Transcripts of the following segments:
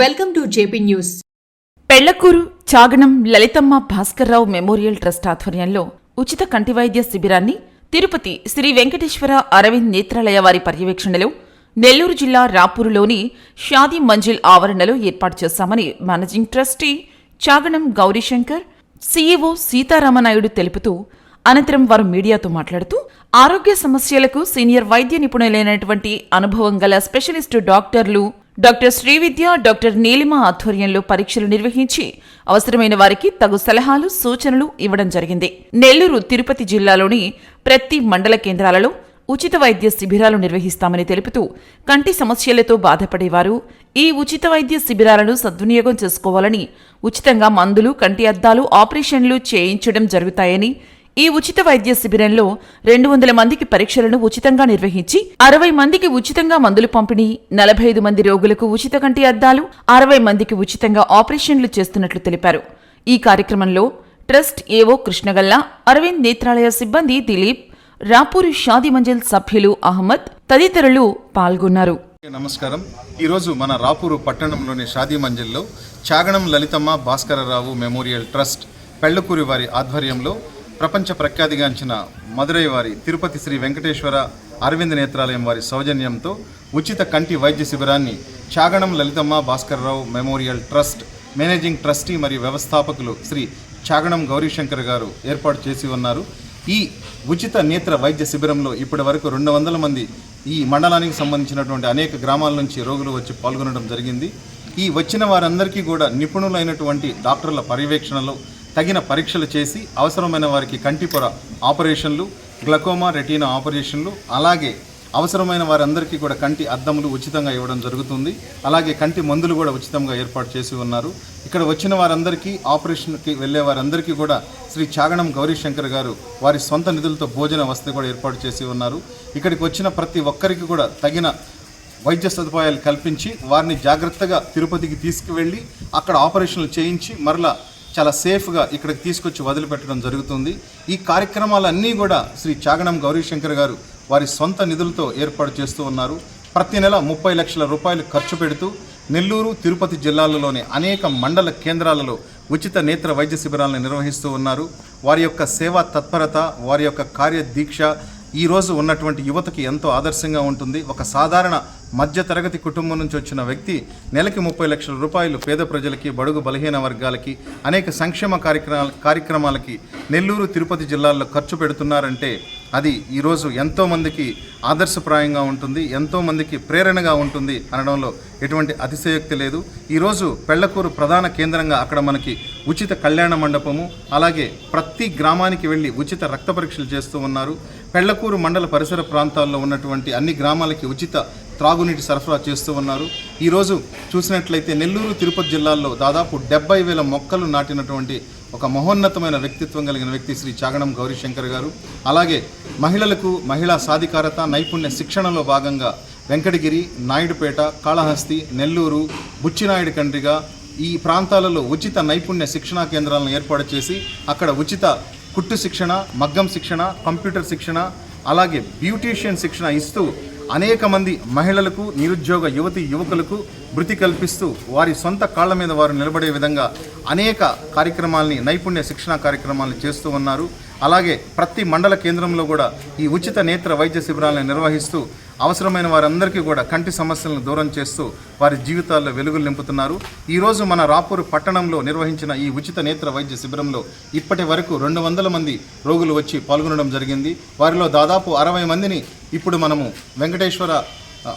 Welcome to JP news. Pellakuru Chaganam Lalithamma Bhaskarrao memorial trust ఆధ్వర్యంలో ఉచిత కంటి వైద్య శిబిరాన్ని తిరుపతి శ్రీ వెంకటేశ్వర అరవింద్ నేత్రాలయ వారి పర్యవేక్షణలో నెల్లూరు జిల్లా రాపూరులోని షాదీ మంజిల్ ఆవరణలో ఏర్పాటు చేశామని managing trustee Chaganam Gowrishankar CEO Seetharamanaidu తెలుపుతూ అనంతరం వారు మీడియాతో మాట్లాడుతూ ఆరోగ్య సమస్యలకు సీనియర్ వైద్య నిపుణులైనటువంటి అనుభవం గల స్పెషలిస్టు డాక్టర్లు డాక్టర్ శ్రీవిద్య డాక్టర్ నీలిమ ఆధ్వర్యంలో పరీక్షలు నిర్వహించి అవసరమైన వారికి తగు సలహాలు సూచనలు ఇవ్వడం జరిగింది. నెల్లూరు తిరుపతి జిల్లాలోని ప్రతి మండల కేంద్రాలలో ఉచిత వైద్య శిబిరాలు నిర్వహిస్తామని తెలుపుతూ కంటి సమస్యలతో బాధపడేవారు. ఈ ఉచిత వైద్య శిబిరాలను సద్వినియోగం చేసుకోవాలని ఉచితంగా మందులు కంటి అద్దాలు ఆపరేషన్లు చేయించడం జరుగుతాయని ఈ ఉచిత వైద్య శిబిరంలో రెండు వందల మందికి పరీక్షలను ఉచితంగా నిర్వహించి అరవై మందికి ఉచితంగా మందులు పంపిణీ నలభై ఐదు మంది రోగులకు ఉచిత కంటి అద్దాలు అరవై మందికి ఉచితంగా ఆపరేషన్లు చేస్తున్నట్లు తెలిపారు. ఈ కార్యక్రమంలో ట్రస్ట్ ఏవో కృష్ణగల్ల అరవింద్ నేత్రాలయ సిబ్బంది దిలీప్ రాపూరి షాది మంజిల్ సభ్యులు అహ్మద్ తదితరులు పాల్గొన్నారు. నమస్కారం. ఈరోజు మన రాపూరు పట్టణంలోని షాదీ మంజిల్లో చాగణం లలితమ్మ భాస్కరరావు మెమోరియల్ ట్రస్ట్ పెళ్ళకూరి వారి ఆధ్వర్యంలో ప్రపంచ ప్రఖ్యాతిగాంచిన మదురై వారి తిరుపతి శ్రీ వెంకటేశ్వర అరవింద్ నేత్రాలయం వారి సౌజన్యంతో ఉచిత కంటి వైద్య శిబిరాన్ని Chaganam Lalithamma Bhaskararao memorial trust managing trustee మరియు వ్యవస్థాపకులు శ్రీ చాగణం గౌరీశంకర్ గారు ఏర్పాటు చేసి ఉన్నారు. ఈ ఉచిత నేత్ర వైద్య శిబిరంలో ఇప్పటి వరకు రెండు వందల మంది ఈ మండలానికి సంబంధించినటువంటి అనేక గ్రామాల నుంచి రోగులు వచ్చి పాల్గొనడం జరిగింది. ఈ వచ్చిన వారందరికీ కూడా నిపుణులైనటువంటి డాక్టర్ల పర్యవేక్షణలో తగిన పరీక్షలు చేసి అవసరమైన వారికి కంటిపొర ఆపరేషన్లు గ్లకోమా రెటీనా ఆపరేషన్లు అలాగే అవసరమైన వారందరికీ కూడా కంటి అద్దములు ఉచితంగా ఇవ్వడం జరుగుతుంది. అలాగే కంటి మందులు కూడా ఉచితంగా ఏర్పాటు చేసి ఉన్నారు. ఇక్కడ వచ్చిన వారందరికీ ఆపరేషన్కి వెళ్ళే వారందరికీ కూడా శ్రీ చాగణం గౌరీశంకర్ గారు వారి సొంత నిధులతో భోజన వసతి కూడా ఏర్పాటు చేసి ఉన్నారు. ఇక్కడికి వచ్చిన ప్రతి ఒక్కరికి కూడా తగిన వైద్య సదుపాయాలు కల్పించి వారిని జాగ్రత్తగా తిరుపతికి తీసుకువెళ్ళి అక్కడ ఆపరేషన్లు చేయించి మరలా చాలా సేఫ్గా ఇక్కడికి తీసుకొచ్చి వదిలిపెట్టడం జరుగుతుంది. ఈ కార్యక్రమాలన్నీ కూడా శ్రీ చాగణం గౌరీశంకర్ గారు వారి సొంత నిధులతో ఏర్పాటు చేస్తూ ఉన్నారు. ప్రతి నెల ముప్పై లక్షల రూపాయలు ఖర్చు పెడుతూ నెల్లూరు తిరుపతి జిల్లాలలోని అనేక మండల కేంద్రాలలో ఉచిత నేత్ర వైద్య శిబిరాలను నిర్వహిస్తూ ఉన్నారు. వారి యొక్క సేవా తత్పరత వారి యొక్క కార్యదీక్ష ఈ రోజు ఉన్నటువంటి యువతకి ఎంతో ఆదర్శంగా ఉంటుంది. ఒక సాధారణ మధ్యతరగతి కుటుంబం నుంచి వచ్చిన వ్యక్తి నెలకి ముప్పై లక్షల రూపాయలు పేద ప్రజలకి బడుగు బలహీన వర్గాలకి అనేక సంక్షేమ కార్యక్రమాల కార్యక్రమాలకి నెల్లూరు తిరుపతి జిల్లాల్లో ఖర్చు పెడుతున్నారంటే అది ఈరోజు ఎంతోమందికి ఆదర్శప్రాయంగా ఉంటుంది ఎంతోమందికి ప్రేరణగా ఉంటుంది అనడంలో ఎటువంటి అతిశయోక్తి లేదు. ఈరోజు పెళ్ళకూరు ప్రధాన కేంద్రంగా అక్కడ మనకి ఉచిత కళ్యాణ మండపము అలాగే ప్రతి గ్రామానికి వెళ్ళి ఉచిత రక్త పరీక్షలు చేస్తూ ఉన్నారు. పెళ్ళకూరు మండల పరిసర ప్రాంతాల్లో ఉన్నటువంటి అన్ని గ్రామాలకి ఉచిత త్రాగునీటి సరఫరా చేస్తూ ఉన్నారు. ఈరోజు చూసినట్లయితే నెల్లూరు తిరుపతి జిల్లాల్లో దాదాపు డెబ్బై వేల మొక్కలు నాటినటువంటి ఒక మహోన్నతమైన వ్యక్తిత్వం కలిగిన వ్యక్తి శ్రీ చాగణం గౌరీశంకర్ గారు. అలాగే మహిళలకు మహిళా సాధికారత నైపుణ్య శిక్షణలో భాగంగా వెంకటగిరి నాయుడుపేట కాళహస్తి నెల్లూరు బుచ్చినాయుడు కండ్రిగా ఈ ప్రాంతాలలో ఉచిత నైపుణ్య శిక్షణా కేంద్రాలను ఏర్పాటు చేసి అక్కడ ఉచిత కుట్టు శిక్షణ మగ్గం శిక్షణ కంప్యూటర్ శిక్షణ అలాగే బ్యూటీషియన్ శిక్షణ ఇస్తూ అనేక మంది మహిళలకు నిరుద్యోగ యువతి యువకులకు వృత్తి కల్పిస్తూ వారి సొంత కాళ్ళ మీద వారు నిలబడే విధంగా అనేక కార్యక్రమాల్ని నైపుణ్య శిక్షణ కార్యక్రమాలను చేస్తూ ఉన్నారు. అలాగే ప్రతి మండల కేంద్రంలో కూడా ఈ ఉచిత నేత్ర వైద్య శిబిరాలను నిర్వహిస్తూ అవసరమైన వారందరికీ కూడా కంటి సమస్యలను దూరం చేస్తూ వారి జీవితాల్లో వెలుగులు నింపుతున్నారు. ఈరోజు మన రాపూరు పట్టణంలో నిర్వహించిన ఈ ఉచిత నేత్ర వైద్య శిబిరంలో ఇప్పటి వరకు రెండు వందల మంది రోగులు వచ్చి పాల్గొనడం జరిగింది. వారిలో దాదాపు అరవై మందిని ఇప్పుడు మనము వెంకటేశ్వర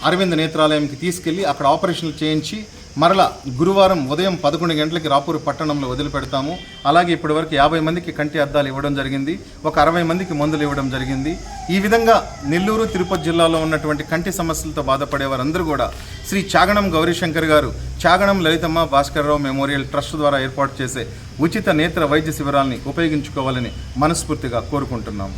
అరవింద్ నేత్రాలయంకి తీసుకెళ్ళి అక్కడ ఆపరేషన్లు చేయించి మరలా గురువారం ఉదయం పదకొండు గంటలకి రాపూర్ పట్టణంలో వదిలిపెడతాము. అలాగే ఇప్పటి వరకు యాభై మందికి కంటి అద్దాలు ఇవ్వడం జరిగింది. ఒక అరవై మందికి మందులు ఇవ్వడం జరిగింది. ఈ విధంగా నెల్లూరు తిరుపతి జిల్లాలో ఉన్నటువంటి కంటి సమస్యలతో బాధపడే వారందరూ కూడా శ్రీ చాగణం గౌరీశంకర్ గారు చాగణం లలితమ్మ భాస్కర్రావు మెమోరియల్ ట్రస్ట్ ద్వారా ఏర్పాటు చేసే ఉచిత నేత్ర వైద్య శిబిరాల్ని ఉపయోగించుకోవాలని మనస్ఫూర్తిగా కోరుకుంటున్నాము.